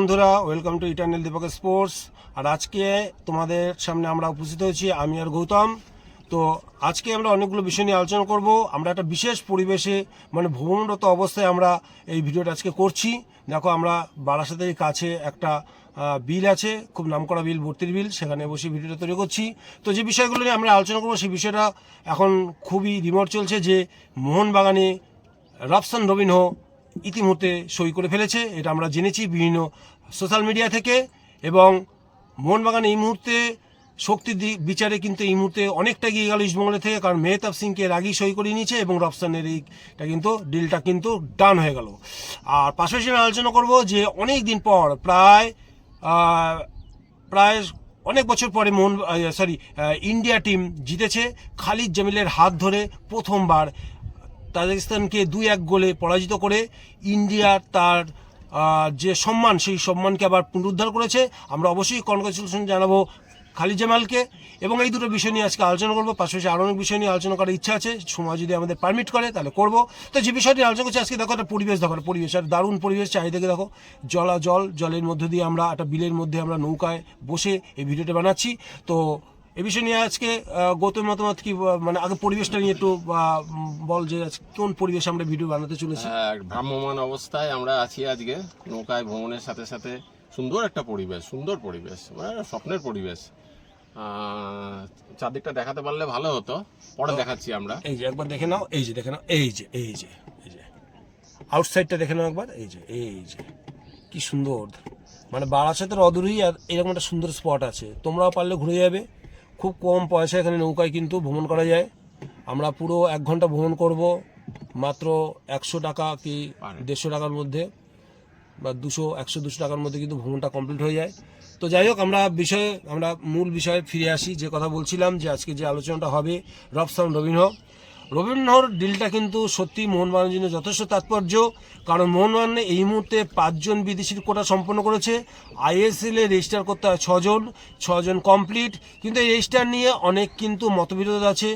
বন্ধুরা welcome to eternal Deepak sports আর আজকে তোমাদের সামনে আমরা উপস্থিত হয়েছি আমি আর গৌতম। তো আজকে আমরা অনেকগুলো বিষয় নিয়ে আলোচনা করব। আমরা একটা বিশেষ পরিবেশে মানে ভ্রমণরত অবস্থায় আমরা এই ভিডিওটা আজকে করছি। দেখো, আমরা বারাসাতের কাছে একটা বিল আছে, খুব নামকরা বিল, ভর্তির বিল, সেখানে বসে ভিডিওটা তৈরি করছি। তো যে বিষয়গুলো নিয়ে আমরা আলোচনা করব, সেই বিষয়টা এখন খুবই রিমোট চলছে যে মোহনবাগানে রবসান রবিনহো ইতিমধ্যে সই করে ফেলেছে, এটা আমরা জেনেছি বিভিন্ন সোশ্যাল মিডিয়া থেকে এবং মোহনবাগান এই মুহূর্তে শক্তি দি- বিচারে কিন্তু এই মুহূর্তে অনেকটা গিয়ে গেল ইস্টবেঙ্গলের থেকে, কারণ মেহতাব সিংকে আগেই সই করে নিয়েছে এবং রফসানের এইটা কিন্তু ডিলটা কিন্তু ডান হয়ে গেল। আর পাশাপাশি আমি আলোচনা করব যে অনেক দিন পর প্রায় প্রায় অনেক বছর পরে মোহন সরি ইন্ডিয়া টিম জিতেছে, খালিদ জামিলের হাত ধরে প্রথমবার। তাজিকিস্তানকে দুই এক গোলে পরাজিত করে ইন্ডিয়ার তার যে সম্মান, সেই সম্মানকে আবার পুনরুদ্ধার করেছে। আমরা অবশ্যই কনগ্রাচুলেশন জানাব খালিদ জামালকে। এবং এই দুটো বিষয় নিয়ে আজকে আলোচনা করব। পাশাপাশি আরও অনেক বিষয় নিয়ে আলোচনা করার ইচ্ছা আছে। সময় যদি আমাদের পারমিট করে, তাহলে করব। তো যে বিষয়টি আলোচনা করছি আজকে, দেখো একটা পরিবেশ, দেখো পরিবেশ। আর দারুণ পরিবেশ, চারিদিকে দেখো জলা জল জলের মধ্যে দিয়ে আমরা, একটা বিলের মধ্যে আমরা নৌকায় বসে এই ভিডিওটা বানাচ্ছি। তো এ বিষয় নিয়ে আজকে গৌতম মতামত কি মানে আগে পরিবেশটা নিয়ে একটু বল যে কোন পরিবেশে আমরা ভিডিও বানাতে চলেছি। ভ্রাম্যমান অবস্থায় আমরা আছি আজকে নৌকায় ভ্রমণের সাথে সাথে সুন্দর একটা পরিবেশ সুন্দর পরিবেশ মানে স্বপ্নের পরিবেশ। চারদিকটা দেখাতে পারলে ভালো হতো পরে দেখাচ্ছি আমরা। এই যে একবার দেখে নাও এই যে দেখে নাও এই যে এই যে এই যে। আউটসাইডটা দেখে নাও একবার এই যে এই যে কি সুন্দর। মানে বারাসাতের অদূরেই আর এরকম একটা সুন্দর স্পট আছে। তোমরাও পারলে ঘুরে যাবে। খুব কম পয়সা এখানে নৌকায় কিন্তু ভ্রমণ করা যায়। আমরা পুরো এক ঘণ্টা ভ্রমণ করব মাত্র একশো টাকা কি দেড়শো টাকার মধ্যে বা দুশো একশো দুশো টাকার মধ্যে কিন্তু ভ্রমণটা কমপ্লিট হয়ে যায়। তো যাই হোক আমরা বিষয়ে আমরা মূল বিষয়ে ফিরে আসি। যে কথা বলছিলাম যে আজকে যে আলোচনাটা হবে রবসান রবীন্দ্র। রবীন্দ্রর ডিলটা কিন্তু সত্যি মোহনবাগানের জন্য যথেষ্ট তাৎপর্য। কারণ মোহনবাগান এই মুহূর্তে পাঁচজন বিদেশির কোটা সম্পন্ন করেছে। আইএসএল এ রেজিস্টার করতে হয় ছজন ছজন কমপ্লিট কিন্তু এই রেজিস্টার নিয়ে অনেক কিন্তু মতবিরোধ আছে।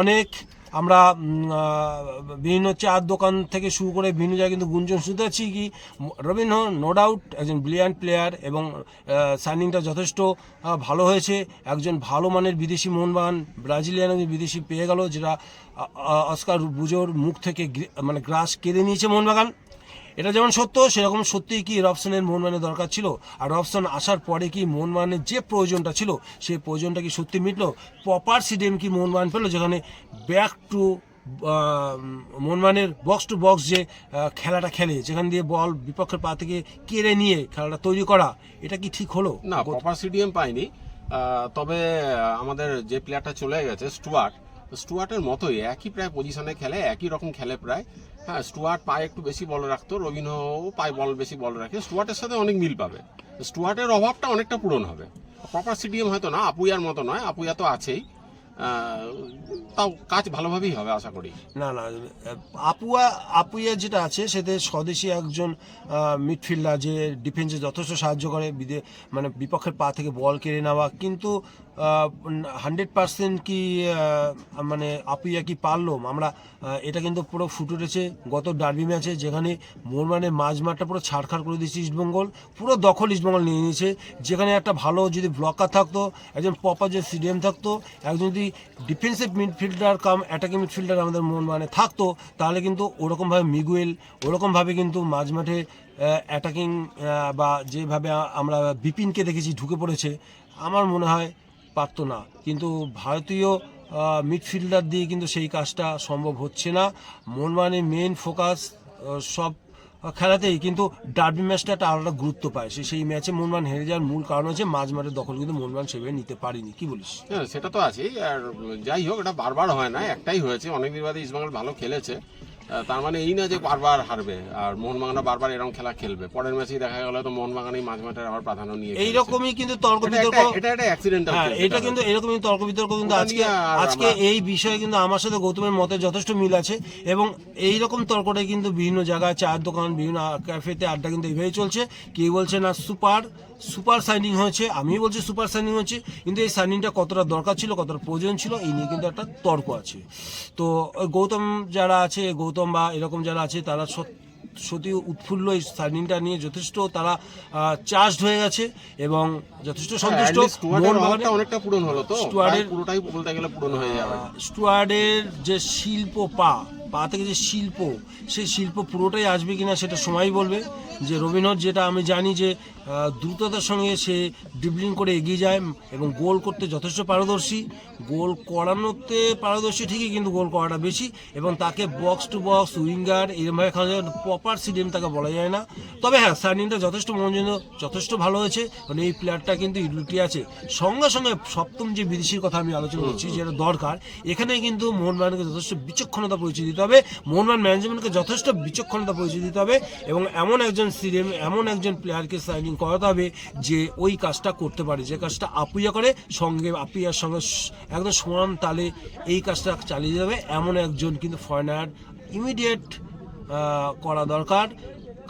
অনেক আমরা বিভিন্ন চার দোকান থেকে শুরু করে বিভিন্ন জায়গায় কিন্তু গুঞ্জন শুনতে পাচ্ছি কি, রবীন্দ্র নো ডাউট একজন ব্রিলিয়ান্ট প্লেয়ার এবং সাইনিংটা যথেষ্ট ভালো হয়েছে। একজন ভালো মানের বিদেশি মোহনবাগান ব্রাজিলিয়ান একজন বিদেশি পেয়ে গেল, যেটা অস্কার বুজোর মুখ থেকে মানে গ্রাস কেড়ে নিয়েছে মোহনবাগান এটা যেমন সত্য, সেরকম সত্যিই কি রবসনের মোহনবাগানের দরকার ছিল? আর রবসন আসার পরে কি মন মোহনবাগানের যে প্রয়োজনটা ছিল, সেই প্রয়োজনটা কি সত্যি মিটলো? প্রপার সিডিএম কি মোহনবাগান পেল যেখানে ব্যাক টু মোহনবাগানের বক্স টু বক্স যে খেলাটা খেলে, যেখান দিয়ে বল বিপক্ষের পা থেকে কেড়ে নিয়ে খেলাটা তৈরি করা, এটা কি ঠিক হলো? না প্রপার সিডিএম পাইনি। তবে আমাদের যে প্লেয়ারটা চলে গেছে স্টুয়ার্ট স্টুয়ার্টের মতোই, একই প্রায় পজিশনে খেলে, একই রকম খেলে প্রায়। হ্যাঁ স্টুয়ার্ট পায়ে একটু বেশি বল রাখতো, রবিনও পায়ে বল বেশি বল রাখে। স্টুয়ার্টের সাথে অনেক মিল পাবে। স্টুয়ার্টের অভাবটা অনেকটা পূরণ হবে। প্রপার সিডিএম হয়তো না, আপুইয়ার মতো নয়, আপুইয়া তো আছেই। তাও কাজ ভালোভাবেই হবে, আশা করি। না না, আপুয়া আপুয়া যেটা আছে, সেতে স্বদেশি একজন মিডফিল্ডার যে ডিফেন্সে যথেষ্ট সাহায্য করে, বিদে মানে বিপক্ষের পা থেকে বল কেড়ে নেওয়া। কিন্তু হান্ড্রেড পার্সেন্ট কি মানে আপুয়া কি পারল? আমরা এটা কিন্তু পুরো ফুটে উঠেছে গত ডার্বি ম্যাচে যেখানে মোরমানের মাঝ মাঠটা পুরো ছাড়খাড় করে দিয়েছে ইস্টবেঙ্গল পুরো দখল ইস্টবেঙ্গল নিয়ে নিয়েছে। যেখানে একটা ভালো যদি ব্লকার থাকতো, একজন প্রপার যে সিডিএম থাকতো, একজন যদি defensive midfielder cum attacking midfielder আমাদের মন মানে থাকতো, তাহলে কিন্তু ওরকমভাবে মিগুয়েল ওরকমভাবে কিন্তু মাঝ মাঠে অ্যাটাকিং বা যেভাবে আমরা বিপিনকে দেখেছি ঢুকে পড়েছে, আমার মনে হয় পারতো না। কিন্তু ভারতীয় মিডফিল্ডার দিয়ে কিন্তু সেই কাজটা সম্ভব হচ্ছে না। মোহনবাগানের মেন ফোকাস সব খেলাতেই। কিন্তু ডার্বি ম্যাচটা একটা আলাদা গুরুত্ব পায়। সে, সেই ম্যাচে মোহনবাগান হেরে যাওয়ার মূল কারণ হচ্ছে মাঝ মাঠের দখল কিন্তু মোহনবাগান সেভাবে নিতে পারেনি। কি বলিস? হ্যাঁ সেটা তো আছেই। আর যাই হোক, এটা বারবার হয় না। একটাই হয়েছে। অনেকদিন বাদে ইস্টবেঙ্গল ভালো খেলেছে। তার মানে এই না যে বারবার হারবে আর মোহনবাগানরা বারবার এরকম খেলা খেলবে। পরের ম্যাচেই দেখা গেল তো মোহনবাগানই মাঝ মাঠে আবার প্রাধান্য নিয়ে এইরকমই কিন্তু তর্ক বিতর্ক এটা একটা অ্যাক্সিডেন্টাল এটা কিন্তু এরকমই তর্ক বিতর্ক কিন্তু আজকে আজকে এই বিষয়ে কিন্তু আমার সাথে গৌতমের মতে যথেষ্ট মিল আছে। এবং এই রকম তর্কটাই কিন্তু বিভিন্ন জায়গায় চায়ের দোকান বিভিন্ন ক্যাফেতে আড্ডা কিন্তু এইভাবেই চলছে। কেউ বলছে না সুপার সুপার সাইনিং হয়েছে আমি বলছি সুপার সাইনিং হয়েছে কিন্তু এই সাইনিংটা কতটা দরকার ছিল কতটা প্রয়োজন ছিল এই নিয়ে কিন্তু একটা তর্ক আছে। তো গৌতম যারা আছে গৌতম বা এরকম যারা আছে তারা সত- সতী উৎফুল্ল এই সাইনিংটা নিয়ে যথেষ্ট তারা চার্জড হয়ে গেছে এবং যথেষ্ট সন্তুষ্ট। মোহনবাগানের- অভাবটা অনেকটা পূরণ হলো তো। প্রায় পুরোটাই বলতে গেলে পূরণ হয়ে যাবে। স্টুয়ার্ডের যে শিল্প পা পা থেকে যে শিল্প সেই শিল্প পুরোটাই আসবে কিনা সেটা সময় বলবে। যে রবীন্দ্র যেটা আমি জানি যে দ্রুততার সঙ্গে সে ড্রিবলিং করে এগিয়ে যায় এবং গোল করতে যথেষ্ট পারদর্শী। গোল করানোতে পারদর্শী ঠিকই কিন্তু গোল করাটা বেশি এবং তাকে বক্স টু বক্স উইঙ্গার এরমভাবে খেলা প্রপার সিডিএম তাকে বলা যায় না। তবে হ্যাঁ সার্নিংটা যথেষ্ট মনোরঞ্জন যথেষ্ট ভালো হয়েছে। মানে এই প্লেয়ারটা কিন্তু ইউটিলিটি আছে। সঙ্গে সঙ্গে সপ্তম যে বিদেশির কথা আমি আলোচনা করছি যেটা দরকার এখানে কিন্তু মোহনবাগানকে যথেষ্ট বিচক্ষণতা পরিচয় দিতে হবে মোহনবাগান ম্যানেজমেন্টকে যথেষ্ট বিচক্ষণতা পরিচয় দিতে হবে এবং এমন একজন সিরিয়াম এমন একজন প্লেয়ারকে সাইনিং করাতে হবে যে ওই কাজটা করতে পারে, যে কাজটা আপুইয়া করে, সঙ্গে আপুইয়ার সঙ্গে একদম সমান তালে এই কাজটা চালিয়ে যাবে। এমন একজন কিন্তু ফরেনার ইমিডিয়েট করা দরকার।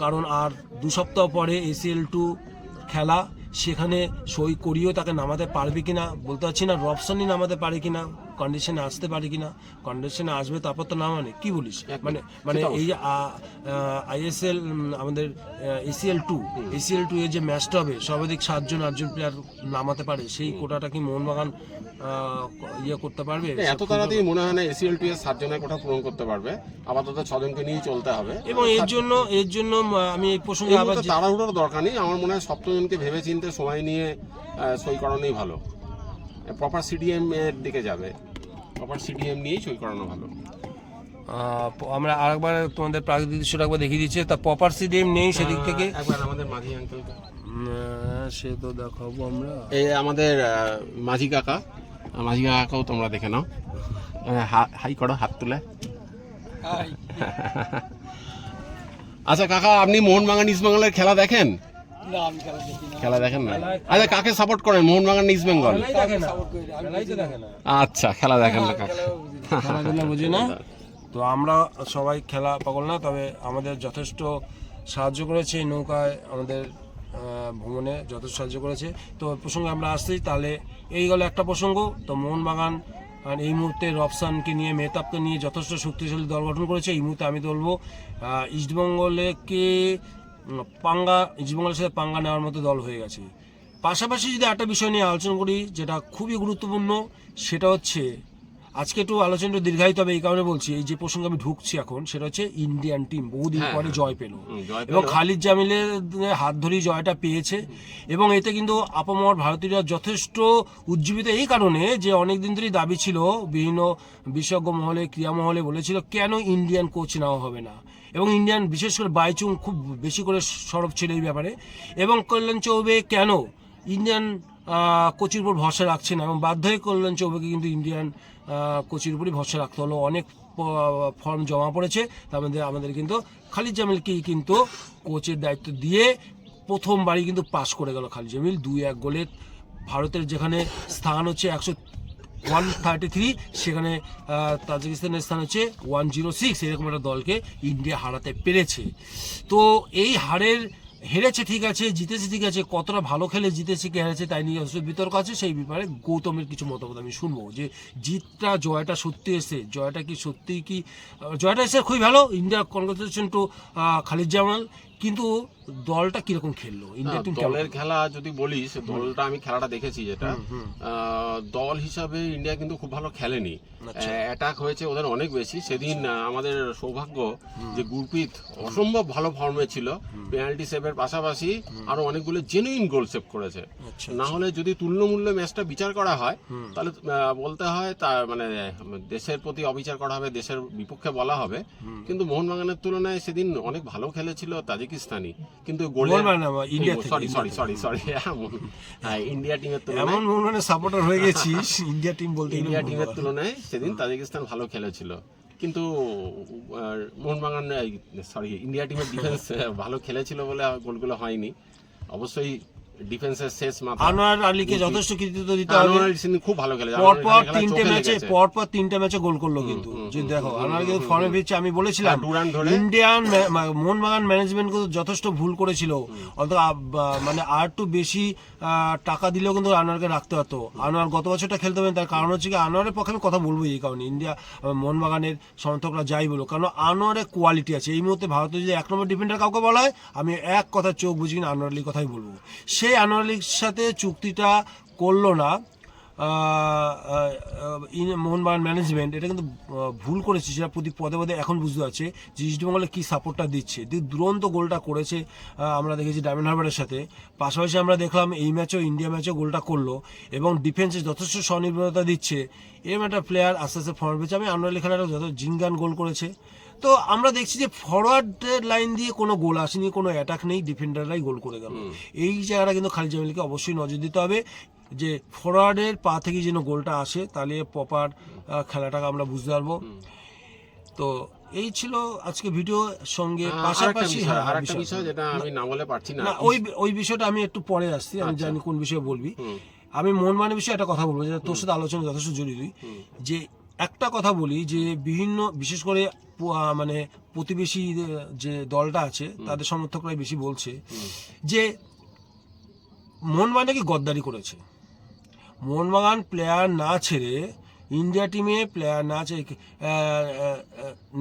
কারণ আর দু সপ্তাহ পরে এসিএল টু খেলা, সেখানে সই করিয়েও তাকে নামাতে পারবে কিনা, বলতে পারছি না রবসনই নামাতে পারে কিনা। কন্ডিশনে আসতে পারে কিনা? কন্ডিশনে আসবে তারপর তো নামানে। কি বলিস। মানে মানে এই আইএসএল আমাদের এসিএল টু এসিএল টু এর যে ম্যাচটা হবে সর্বাধিক সাতজন আটজন প্লেয়ার নামাতে পারে সেই কোটাটা কি মোহনবাগান ইয়ে করতে পারবে? এত তাড়াতাড়ি মনে হয় না এসিএল টু এর সাতজনের কোটা পূরণ করতে পারবে। আপাতত ছজনকে নিয়েই চলতে হবে। এবং এর জন্য এর জন্য আমি এই প্রসঙ্গে আবার তাড়াহুড়োর দরকার নেই। আমার মনে হয় সপ্তজনকে ভেবে চিনতে সময় নিয়ে সই করানোই ভালো। প্রপার সিডিএম এর দিকে যাবে। প্রপার সিডিএম নিয়েই সই করানো ভালো। আমরা আরেকবার তোমাদের প্রাকৃতিক দৃশ্যটা একবার দেখিয়ে দিচ্ছে। তা প্রপার সিডিএম নেই সেদিক থেকে? একবার আমাদের মাঝি আঙ্কেলকে উম, সে তো দেখাবো আমরা। এই আমাদের মাঝি কাকা। মাঝি কাকাকেও তোমরা দেখে নাও। হাই করো হাত তুলে। আচ্ছা কাকা আপনি মোহন মোহনবাগান ইস্ট বেঙ্গলের খেলা দেখেন? খেলা দেখেন না? আচ্ছা কাকে সাপোর্ট করেন? মোহনবাগান ইস্ট বেঙ্গল আচ্ছা খেলা দেখেন না কাকা। খেলাধুলা বুঝি না। তো আমরা সবাই খেলা পাগল না তবে আমাদের যথেষ্ট সাহায্য করেছে এই নৌকায় আমাদের ভ্রমণে যথেষ্ট সাহায্য করেছে। তো প্রসঙ্গে আমরা আসছি তাহলে এই গেল একটা প্রসঙ্গ। তো মোহনবাগান আর এই মুহূর্তে রফসানকে নিয়ে মেহতাবকে নিয়ে যথেষ্ট শক্তিশালী দল গঠন করেছে। এই মুহূর্তে আমি বলব ইস্টবেঙ্গলকে পাঙ্গা ইস্টবেঙ্গলের সাথে পাঙ্গা নেওয়ার মতো দল হয়ে গেছে। পাশাপাশি যদি একটা বিষয় নিয়ে আলোচনা করি যেটা খুবই গুরুত্বপূর্ণ সেটা হচ্ছে আজকে একটু আলোচনাটা দীর্ঘায়িত হবে এই কারণে বলছি এই যে প্রসঙ্গে আমি ঢুকছি এখন সেটা হচ্ছে ইন্ডিয়ান টিম বহুদিন হ্যাঁ, পরে জয় পেল। এবং খালিদ জামিলের হাত ধরেই জয়টা পেয়েছে। এবং এতে কিন্তু আপামর ভারতীয়রা যথেষ্ট উজ্জীবিত এই কারণে যে অনেক দিন ধরেই দাবি ছিল বিভিন্ন বিশেষজ্ঞ মহলে ক্রীড়া মহলে বলেছিল কেন ইন্ডিয়ান কোচ নেওয়া হবে না? এবং ইন্ডিয়ান, বিশেষ করে বাইচুং খুব বেশি করে সরব ছিল এই ব্যাপারে। এবং কল্যাণ চৌবে কেন ইন্ডিয়ান কোচির উপর ভরসা রাখছে না? এবং বাধ্য হয়ে কল্যাণ চৌবেকে কিন্তু ইন্ডিয়ান কোচির উপরই ভরসা রাখতে হলো। অনেক ফর্ম জমা পড়েছে। তার মধ্যে আমাদের কিন্তু খালিদ জামিলকেই কিন্তু কোচের দায়িত্ব দিয়ে প্রথমবারই কিন্তু পাস করে গেল খালিদ জামিল। দুই এক গোলে ভারতের যেখানে স্থান হচ্ছে একশো ওয়ান থার্টি থ্রি, সেখানে তাজিকিস্তানের স্থান হচ্ছে ওয়ান জিরো সিক্স, এরকম একটা দলকে ইন্ডিয়া হারাতে পেরেছে। তো এই হারের হেরেছে ঠিক আছে, জিতেছে ঠিক আছে, কতটা ভালো খেলে জিতেছে, কি হেরেছে তাই নিয়ে অবশ্যই বিতর্ক আছে, সেই ব্যাপারে গৌতমের কিছু মতামত আমি শুনব যে জিতটা, জয়টা সত্যি এসে জয়টা কি সত্যি কি, জয়টা এসে খুবই ভালো, India congratulation to Khalid Jamal কিন্তু দলটা কীরকম খেললো? ইন্ডিয়া টিম দলের খেলা যদি বলিস দলটা আমি খেলাটা দেখেছি যেটা। দল হিসাবে ইন্ডিয়া কিন্তু খুব ভালো খেলেনি। আচ্ছা। অ্যাটাক হয়েছে ওদের অনেক বেশি। সেদিন আমাদের সৌভাগ্য যে গুরপ্রীত অসম্ভব ভালো ফর্মে ছিল। পেনাল্টি সেভের পাশাপাশি আরও অনেকগুলো জেনুইন গোল সেভ করেছে। আচ্ছা, না হলে যদি তুল্যমূল্য ম্যাচটা বিচার করা হয় তাহলে বলতে হয় তা মানে দেশের প্রতি অবিচার করা হবে দেশের বিপক্ষে বলা হবে। কিন্তু মোহনবাগানের তুলনায় সেদিন অনেক ভালো খেলেছিল। তাজিকিস্তানি কিন্তু India sorry sorry sorry sorry হ্যাঁ ইন্ডিয়া টিমের তুলনায় এমন মানে সাপোর্টার হয়ে গেছিস ইন্ডিয়া টিম বলতে ইন্ডিয়া টিমের তুলনায় সেদিন তাজিকিস্তান ভালো খেলেছিল। কিন্তু মোহনবাগান সরি ইন্ডিয়া টিমের ডিফেন্স ভালো খেলেছিল বলে গোলগুলো হয়নি। অবশ্যই ডিফেন্সের শেষ মাথা আনোয়ার আলীকে যথেষ্ট কৃতিত্ব দিতে হবে। আনোয়ার সিং খুব ভালো পরপর তিনটে ম্যাচে। পরপর তিনটে ম্যাচে গোল করল কিন্তু। যদি দেখো আনোয়ার কিন্তু ফর্মে ফিরছে আমি বলেছিলাম ধরে? ইন্ডিয়ান মোহনবাগান ম্যানেজমেন্ট কিন্তু যথেষ্ট ভুল করেছিল। অন্তত মানে আর একটু বেশি টাকা দিলেও কিন্তু আনোয়ারকে রাখতে পারতো। আনোয়ার গত বছরটা খেলতে পারেন তার কারণ হচ্ছে কি আনোয়ারের পক্ষে আমি কথা বলব এই কারণে। ইন্ডিয়া মোহনবাগানের সমর্থকরা যাই বলো কারণ আনোয়ারের কোয়ালিটি আছে। এই মুহূর্তে ভারতের যদি এক নম্বর ডিফেন্ডার কাউকে বলা হয় আমি এক কথা চোখ বুঝি আনোয়ার আলীর কথাই বলব। সেই আনোয়ার সাথে চুক্তিটা করল না। মোহনবাগান ম্যানেজমেন্ট এটা কিন্তু ভুল করেছে, সেটা প্রতি পদে পদে এখন বুঝতে পারছে যে ইস্টবেঙ্গলে কী সাপোর্টটা দিচ্ছে। দুরন্ত গোলটা করেছে আমরা দেখেছি ডায়মন্ড হারবারের সাথে। পাশাপাশি আমরা দেখলাম এই ম্যাচেও ইন্ডিয়া ম্যাচেও গোলটা করল এবং ডিফেন্সে যথেষ্ট স্বনির্ভরতা দিচ্ছে। এরকম একটা প্লেয়ার আস্তে আস্তে ফর্ম পেয়েছে আমি আনোয়ার খেলাটা যত জিঙ্গান গোল করেছে তো আমরা দেখছি যে ফরওয়ার্ড লাইন দিয়ে কোনো গোল আসেনি কোনো অ্যাটাক নেই ডিফেন্ডাররাই গোল করে গেল। এই জায়গাটা কিন্তু খালিদ জামিলকে অবশ্যই নজর দিতে হবে যে ফরওয়ার্ডের পা থেকে যেন গোলটা আসে তাহলে প্রপার খেলাটাকে আমরা বুঝতে পারব। তো এই ছিল আজকে ভিডিও সঙ্গে। পাশাপাশি হ্যাঁ, আরেকটা বিষয়। বিষয় যেটা আমি না বলে পারছি না। না ওই ওই বিষয়টা আমি একটু পরে আসছি আমি জানি কোন বিষয়ে বলবি। আমি মন মানে বিষয়ে একটা কথা বলব যেটা তোর সাথে আলোচনা যথেষ্ট জরুরি। যে একটা কথা বলি যে বিভিন্ন বিশেষ করে মানে প্রতিবেশী যে দলটা আছে তাদের সমর্থকরাই বেশি বলছে যে মোহনবাগান নাকি গদ্দারি করেছে। মোহনবাগান প্লেয়ার না ছেড়ে ইন্ডিয়া টিমে প্লেয়ার না ছেড়ে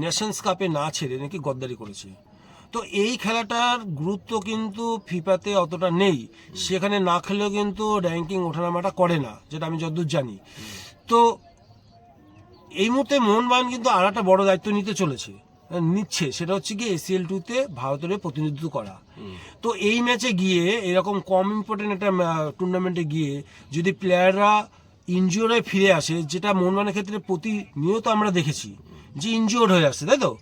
নেশনস কাপে না ছেড়ে নাকি গদ্দারি করেছে। তো এই খেলাটার গুরুত্ব কিন্তু ফিফাতে অতটা নেই। সেখানে না খেলেও কিন্তু র্যাঙ্কিং ওঠানামাটা করে না যেটা আমি যতদূর জানি। তো এই মুহূর্তে মোহনবাগান কিন্তু আর একটা বড় দায়িত্ব নিতে চলেছে নিচ্ছে। সেটা হচ্ছে কি এসিএল টুতে ভারতের প্রতিনিধিত্ব করা। তো এই ম্যাচে গিয়ে এরকম কম ইম্পর্টেন্ট একটা টুর্নামেন্টে গিয়ে যদি প্লেয়াররা ইনজিওর হয়ে ফিরে আসে যেটা মোহনবাগানের ক্ষেত্রে প্রতিনিয়ত আমরা দেখেছি যে ইনজিওর হয়ে আসছে তাই তো?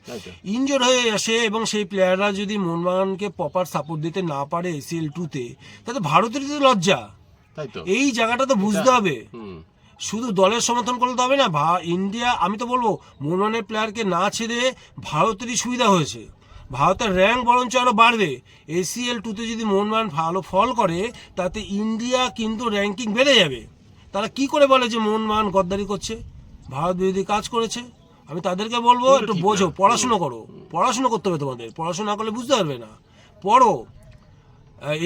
ইনজিওর হয়ে আসে এবং সেই প্লেয়াররা যদি মোহনবাগানকে প্রপার সাপোর্ট দিতে না পারে এসিএল টুতে তাহলে ভারতের তো লজ্জা। তাই তো। এই জায়গাটা তো বুঝতে হবে। শুধু দলের সমর্থন করলে তো হবে না ভা ইন্ডিয়া আমি তো বলব মোহনবাগানের প্লেয়ারকে না ছেড়ে ভারতেরই সুবিধা হয়েছে। ভারতের র্যাঙ্ক বরঞ্চ আরও বাড়বে। এসিএল টুতে যদি মোহনবাগান ভালো ফল করে তাতে ইন্ডিয়া কিন্তু র্যাঙ্কিং বেড়ে যাবে। তারা কি করে বলে যে মোহনবাগান গদ্দারি করছে? ভারত বিরোধী কাজ করেছে। আমি তাদেরকে বলব একটু বোঝো পড়াশুনো করো। পড়াশুনো করতে হবে তোমাদের। পড়াশোনা করলে বুঝতে পারবে না। পড়ো।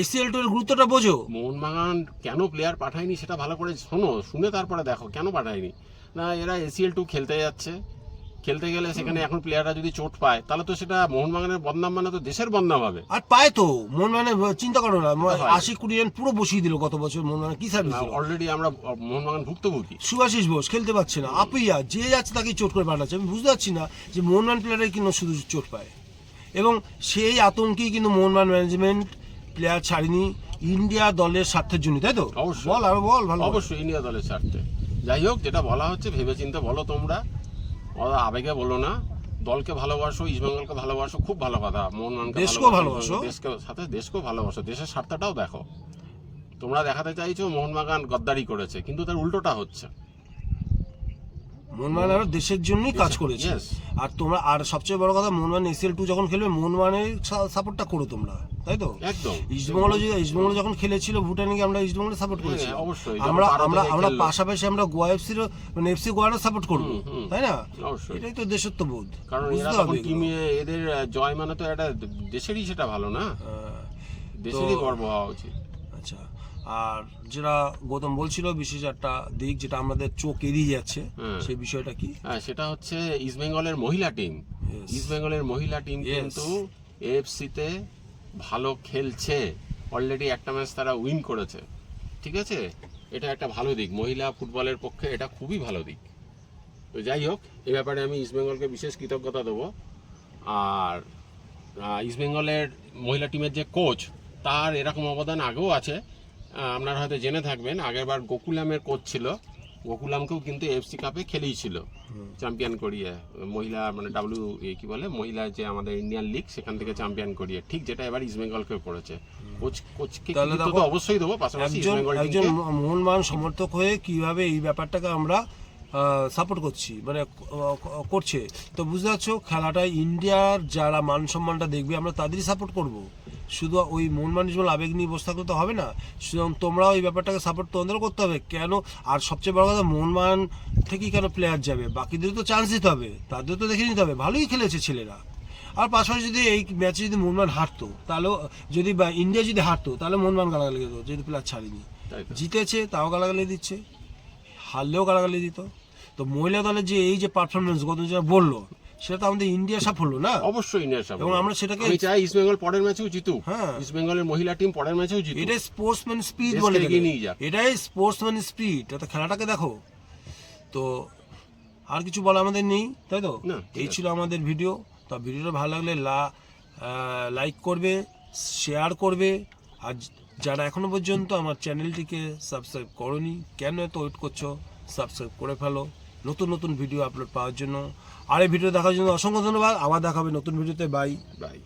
এসিএল টু এর গুরুত্বটা বোঝো। মোহনবাগান কেন প্লেয়ার পাঠায়নি সেটা ভালো করে শোনো শুনে তারপরে দেখো কেন পাঠায়নি? না এরা এসিএল টু খেলতে যাচ্ছে। খেলতে গেলে সেখানে এখন প্লেয়াররা যদি চোট পায় তাহলে তো সেটা মোহনবাগানের বদনাম মানে তো দেশের বদনাম হবে। আর পায় তো মানে চিন্তা করো না আশি কুড়ি জন পুরো বসিয়ে দিল গত বছর মানে কি সার্ভিস অলরেডি আমরা মোহনবাগান ভুক্তভোগী। সুভাষিস বোস খেলতে পারছে না আপুইয়া যে যাচ্ছে তাকে চোট করে পাঠাচ্ছে। আমি বুঝতে পারছি না যে মোহনবান প্লেয়ারের কিন্তু শুধু চোট পায়। এবং সেই আতঙ্কেই কিন্তু মোহনবান ম্যানেজমেন্ট প্লেয়ার ছাড়িনি ইন্ডিয়া দলের স্বার্থের জন্য তাই তো? অবশ্যই। বল আর বল ভালো অবশ্যই ইন্ডিয়া দলের স্বার্থে। যাই হোক যেটা বলা হচ্ছে ভেবেচিন্তে বলো তোমরা। আবেগে বলো না। দলকে ভালোবাসো ইস্টবেঙ্গলকে ভালোবাসো খুব ভালো কথা। মোহনবাগানকে দেশকেও ভালোবাসো। দেশকে সাথে দেশকেও ভালোবাসো। দেশের স্বার্থটাও দেখো। তোমরা দেখাতে চাইছো মোহনবাগান গদ্দারি করেছে কিন্তু তার উল্টোটা হচ্ছে। মোহনবাগান আরও দেশের জন্যই কাজ করেছে। আর তোমরা আর সবচেয়ে বড় কথা মোহনবাগান এসিএল টু যখন খেলবে মোহনবাগানের সাপোর্টটা করো তোমরা। তাই তো? একদম। ইস্টবেঙ্গল ইস্টবেঙ্গল যখন খেলেছিল ভুটানে গিয়ে আমরা ইস্টবেঙ্গল সাপোর্ট করেছি হ্যাঁ, অবশ্যই। আমরা আমরা আমরা পাশাপাশি আমরা গোয়া এফসির মানে এফসি গোয়ারও সাপোর্ট করব। তাই না। এটাই তো দেশত্ববোধ। কারণ বুঝতে হবে এদের জয় মানে তো একটা দেশেরই সেটা ভালো না? হ্যাঁ, দেশেরই গর্ব হওয়া উচিত। আচ্ছা আর যেটা গৌতম বলছিল বিশেষ একটা দিক যেটা আমাদের চোখ এড়িয়ে যাচ্ছে। সেই বিষয়টা কি? হ্যাঁ সেটা হচ্ছে ইস্ট বেঙ্গলের মহিলা টিম. ইস্ট বেঙ্গলের মহিলা টিম. কিন্তু এএফসিতে ভালো খেলছে। অলরেডি একটা ম্যাচ তারা উইন করেছে। ঠিক আছে? এটা একটা ভালো দিক। মহিলা ফুটবলের পক্ষে এটা খুবই ভালো দিক। তো যাই হোক এ ব্যাপারে আমি ইস্ট বেঙ্গলকে বিশেষ কৃতজ্ঞতা দেবো। আর আহ, ইস্ট বেঙ্গলের মহিলা টিমের যে কোচ তার এরকম অবদান আগেও আছে। আপনারা হয়তো জেনে থাকবেন আগেরবার গোকুলামের কোচ ছিল। গোকুলামকেও কিন্তু এফসি কাপে খেলেইছিল চ্যাম্পিয়ন করিয়ে মহিলা মানে ডাব্লিউ কি বলে মহিলা যে আমাদের ইন্ডিয়ান লিগ সেখান থেকে চ্যাম্পিয়ন করিয়ে। ঠিক যেটা এবার ইস্ট বেঙ্গলকে করেছে। কোচ কোচকে তো অবশ্যই দেবো পাশাপাশি একজন বেঙ্গল একজন টিমকে ম- মোহনবাগান সমর্থক হয়ে কীভাবে এই ব্যাপারটাকে আমরা সাপোর্ট করছি মানে করছে। তো বুঝতে পারছ খেলাটা ইন্ডিয়ার যারা মান সম্মানটা দেখবে আমরা তাদেরই সাপোর্ট করব। শুধু ওই মন মানুষগুলো আবেগ নিয়ে বসে থাকলে তো হবে না। সুতরাং তোমরাও এই ব্যাপারটাকে সাপোর্ট তোমাদেরও করতে হবে। কেন? আর সবচেয়ে বড় কথা মনমান থেকেই কেন প্লেয়ার যাবে? বাকিদের তো চান্স দিতে হবে। তাদের তো দেখে নিতে হবে। ভালোই খেলেছে ছেলেরা। আর পাশাপাশি যদি এই ম্যাচে যদি মোহনবাগান হারতো তাহলেও যদি বা ইন্ডিয়া যদি হারতো তাহলে মোহনবাগান গালাগালি দিত যদি প্লেয়ার ছাড়িনি। জিতেছে তাও গালাগালি দিচ্ছে। হারলেও গালাগালি দিত। তো মহিলা দলের যে এই যে পারফরমেন্স গত যেটা বলল সেটা তো আমাদের ইন্ডিয়া সাফল্য না? অবশ্যই ইন্ডিয়ার সাফল্য। এবং আমরা সেটাকে- আমি চাই ইস্ট বেঙ্গল পরের ম্যাচেও জিতুক। হ্যাঁ। ইস্ট বেঙ্গলের মহিলা টিম পরের ম্যাচেও জিতুক। এটাই স্পোর্টসম্যান স্পিড দেশকে বলে নিয়ে যাক। এটাই স্পোর্টসম্যান স্পিড তো খেলাটাকে দেখো। তো আর কিছু বলা আমাদের নেই তাই তো? না, এই ছিল আমাদের ভিডিও তো ভিডিওটা ভালো লাগলে লাইক করবে শেয়ার করবে। আর যারা এখনও পর্যন্ত আমার চ্যানেলটিকে সাবস্ক্রাইব করনি কেন এত ওয়েট করছ? সাবস্ক্রাইব করে ফেলো। নতুন নতুন ভিডিও আপলোড পাওয়ার জন্য। আর এই ভিডিও দেখার জন্য অসংখ্য ধন্যবাদ। আবার দেখাবে নতুন ভিডিওতে। Bye bye